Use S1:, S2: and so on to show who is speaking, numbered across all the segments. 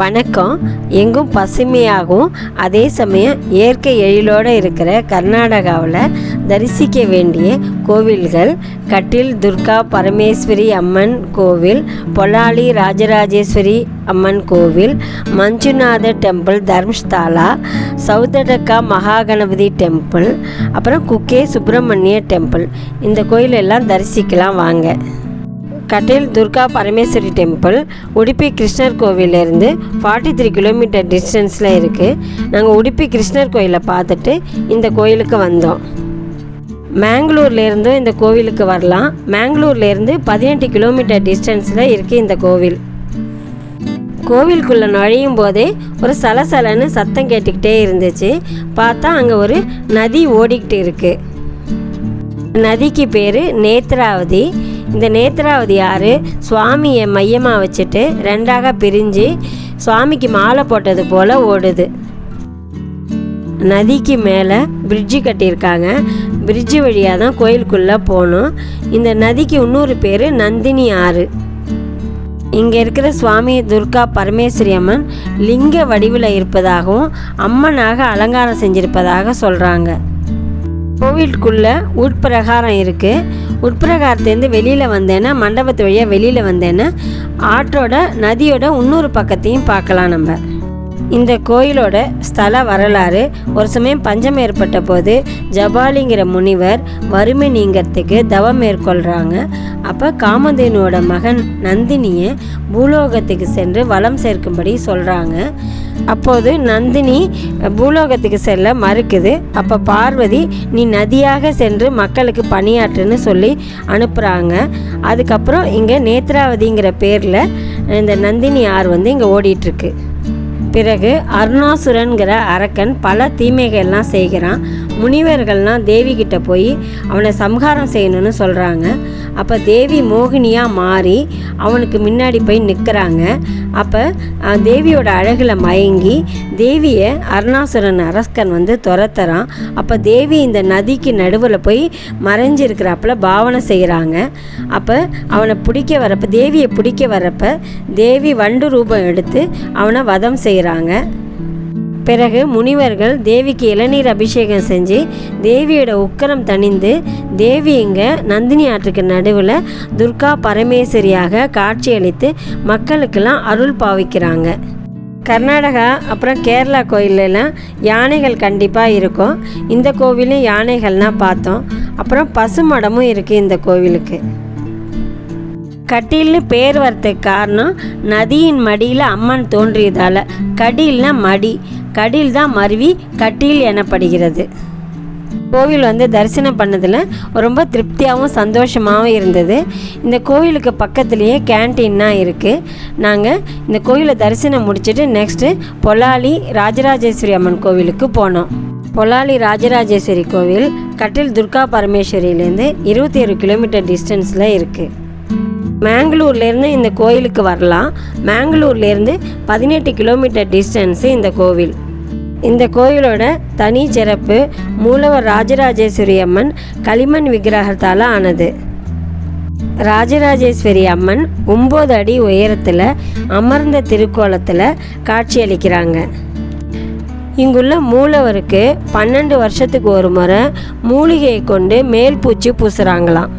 S1: வணக்கம். எங்கும் பசுமையாகவும் அதே சமயம் இயற்கை எழிலோடு இருக்கிற கர்நாடகாவில் தரிசிக்க வேண்டிய கோவில்கள் கட்டில் துர்கா பரமேஸ்வரி அம்மன் கோவில் பொலாலி ராஜராஜேஸ்வரி அம்மன் கோவில் மஞ்சுநாத டெம்பிள் தர்ம்ஸ்தாலா சௌதடக்கா மகாகணபதி டெம்பிள் அப்புறம் குக்கே சுப்பிரமணிய டெம்பிள். இந்த கோயிலெல்லாம் தரிசிக்கலாம் வாங்க. கட்டில் துர்கா பரமேஸ்வரி டெம்பிள் உடுப்பி கிருஷ்ணர் கோவிலேருந்து ஃபார்ட்டி த்ரீ கிலோமீட்டர் டிஸ்டன்ஸில் இருக்குது நாங்கள் உடுப்பி கிருஷ்ணர் கோயிலை பார்த்துட்டு இந்த கோயிலுக்கு வந்தோம். மேங்களூர்லேருந்தும் இந்த கோவிலுக்கு வரலாம். மேங்களூர்லேருந்து பதினெட்டு கிலோமீட்டர் டிஸ்டன்ஸில் இருக்குது இந்த கோவில். கோவிலுக்குள்ளே நுழையும் போதே ஒரு சலசலன்னு சத்தம் கேட்டுக்கிட்டே இருந்துச்சு. பார்த்தா அங்கே ஒரு நதி ஓடிக்கிட்டு இருக்குது நதிக்கு பேர் நேத்ராவதி. இந்த நேத்ராவதி ஆறு சுவாமியை மையமாக வச்சுட்டு ரெண்டாக பிரிஞ்சு சுவாமிக்கு மாலை போட்டது போல் ஓடுது. நதிக்கு மேலே பிரிட்ஜு கட்டியிருக்காங்க. பிரிட்ஜு வழியாக தான் கோயிலுக்குள்ளே போகணும் இந்த நதிக்கு இன்னொரு பேர் நந்தினி ஆறு. இங்கே இருக்கிற சுவாமி துர்கா பரமேஸ்வரி அம்மன் லிங்க வடிவில் இருப்பதாகவும் அம்மனாக அலங்காரம் செஞ்சிருப்பதாக சொல்கிறாங்க கோவிலுக்குள்ளே உட்பிரகாரம் இருக்குது உட்பிரகாரத்துலேருந்து வெளியில் வந்தேன்னா மண்டபத்து வழியாக வெளியில் வந்தேன்னா ஆற்றோட நதியோட இன்னொரு பக்கத்தையும் பார்க்கலாம் நம்ம. இந்த கோயிலோட ஸ்தல வரலாறு ஒரு சமயம் பஞ்சம் ஏற்பட்ட போது ஜபாலிங்கிற முனிவர் வறுமை நீங்கிறதுக்கு தவம் மேற்கொள்கிறாங்க அப்போ காமதேனுவோட மகன் நந்தினியை பூலோகத்துக்கு சென்று வளம் சேர்க்கும்படி சொல்கிறாங்க அப்போது நந்தினி பூலோகத்துக்கு செல்ல மறுக்குது. அப்போ பார்வதி நீ நதியாக சென்று மக்களுக்கு பணியாற்றுன்னு சொல்லி அனுப்புகிறாங்க அதுக்கப்புறம் இங்கே நேத்ராவதிங்கிற பேரில் இந்த நந்தினி ஆறு வந்து இங்கே ஓடிட்டுருக்கு. பிறகு அருணாசுரன்கிற அரக்கன் பல தீமைகள்லாம் செய்கிறான். முனிவர்கள்லாம் தேவி கிட்ட போய் அவனை சம்ஹாரம் செய்யணும்னு சொல்கிறாங்க அப்போ தேவி மோகினியாக மாறி அவனுக்கு முன்னாடி போய் நிற்கிறாங்க அப்போ தேவியோட அழகில் மயங்கி தேவியை அருணாசுரன் அரஸ்கன் வந்து துரத்துறான். அப்போ தேவி இந்த நதிக்கு நடுவில் போய் மறைஞ்சிருக்கிறாப்புல பாவனை செய்கிறாங்க அப்போ அவனை பிடிக்க வரப்போ தேவியை பிடிக்க வரப்போ தேவி வண்டு ரூபம் எடுத்து அவனை வதம் செய்கிறாங்க பிறகு முனிவர்கள் தேவிக்கு இளநீர் அபிஷேகம் செஞ்சு தேவியோட உக்கரம் தணிந்து தேவி இங்கே நந்தினி ஆற்றுக்கு நடுவில் துர்கா பரமேஸ்வரியாக காட்சியளித்து மக்களுக்கெல்லாம் அருள் பாவிக்கிறாங்க. கர்நாடகா அப்புறம் கேரளா கோயிலெலாம் யானைகள் கண்டிப்பாக இருக்கும். இந்த கோவிலும் யானைகள்லாம் பார்த்தோம். அப்புறம் பசுமடமும் இருக்குது இந்த கோவிலுக்கு. கட்டில்னு பேர் வரத்துக்கு காரணம் நதியின் மடியில் அம்மன் தோன்றியதால். கடில்னா மடி. கடில் தான் மருவி கட்டில் எனப்படுகிறது. கோவில் வந்து தரிசனம் பண்ணதில் ரொம்ப திருப்தியாகவும் சந்தோஷமாகவும் இருந்தது. இந்த கோவிலுக்கு பக்கத்துலேயே கேன்டீன்னா இருக்குது நாங்கள் இந்த கோவிலை தரிசனம் முடிச்சுட்டு நெக்ஸ்ட்டு பொலாலி ராஜராஜேஸ்வரி அம்மன் கோவிலுக்கு போனோம். பொலாலி ராஜராஜேஸ்வரி கோவில் கட்டில் துர்கா பரமேஸ்வரியிலேருந்து இருபத்தி ஏழு கிலோமீட்டர் டிஸ்டன்ஸில் இருக்குது மேங்களூர்லேருந்து இந்த கோயிலுக்கு வரலாம். மேங்களூர்லேருந்து பதினெட்டு கிலோமீட்டர் டிஸ்டன்ஸு இந்த கோவில். இந்த கோயிலோட தனி சிறப்பு மூலவர் ராஜராஜேஸ்வரி அம்மன் களிமண் விக்கிரகத்தால் ஆனது. ராஜராஜேஸ்வரி அம்மன் ஒம்பது அடி உயரத்தில் அமர்ந்த திருக்கோலத்தில் காட்சியளிக்கிறாங்க இங்குள்ள மூலவருக்கு பன்னெண்டு வருஷத்துக்கு ஒரு முறை மூலிகையை கொண்டு மேல் பூச்சி பூசுகிறாங்களாம்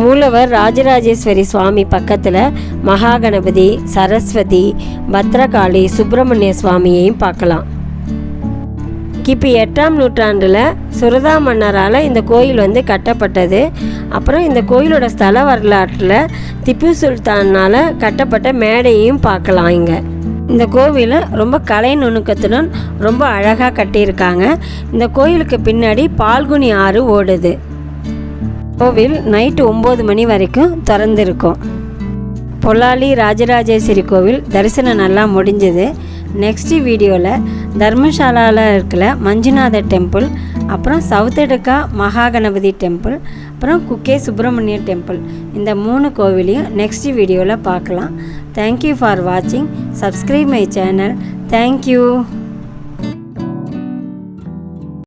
S1: மூலவர் ராஜராஜேஸ்வரி சுவாமி பக்கத்தில் மகாகணபதி சரஸ்வதி பத்ரகாளி சுப்பிரமணிய சுவாமியையும் பார்க்கலாம். கிபி எட்டாம் நூற்றாண்டில் சுரதா மன்னரால் இந்த கோயில் வந்து கட்டப்பட்டது. அப்புறம் இந்த கோயிலோட ஸ்தல வரலாற்றில் திப்பு சுல்தானால் கட்டப்பட்ட மேடையையும் பார்க்கலாம் இங்கே. இந்த கோவிலை ரொம்ப கலை நுணுக்கத்துடன் ரொம்ப அழகாக கட்டியிருக்காங்க. இந்த கோயிலுக்கு பின்னாடி பால்குனி ஆறு ஓடுது. கோவில் நைட்டு ஒம்பது மணி வரைக்கும் திறந்துருக்கும். பொல்லாளி ராஜராஜேஸ்வரி கோவில் தரிசனம் நல்லா முடிஞ்சது. நெக்ஸ்ட்டு வீடியோவில் தர்மசாலாவில் இருக்கிற மஞ்சுநாத டெம்பிள் அப்புறம் சவுத்தடுக்கா மகாகணபதி டெம்பிள் அப்புறம் குக்கே சுப்பிரமணிய டெம்பிள். இந்த மூணு கோவிலையும் நெக்ஸ்ட் வீடியோவில் பார்க்கலாம். தேங்க்யூ ஃபார் வாட்சிங் subscribe my channel thank you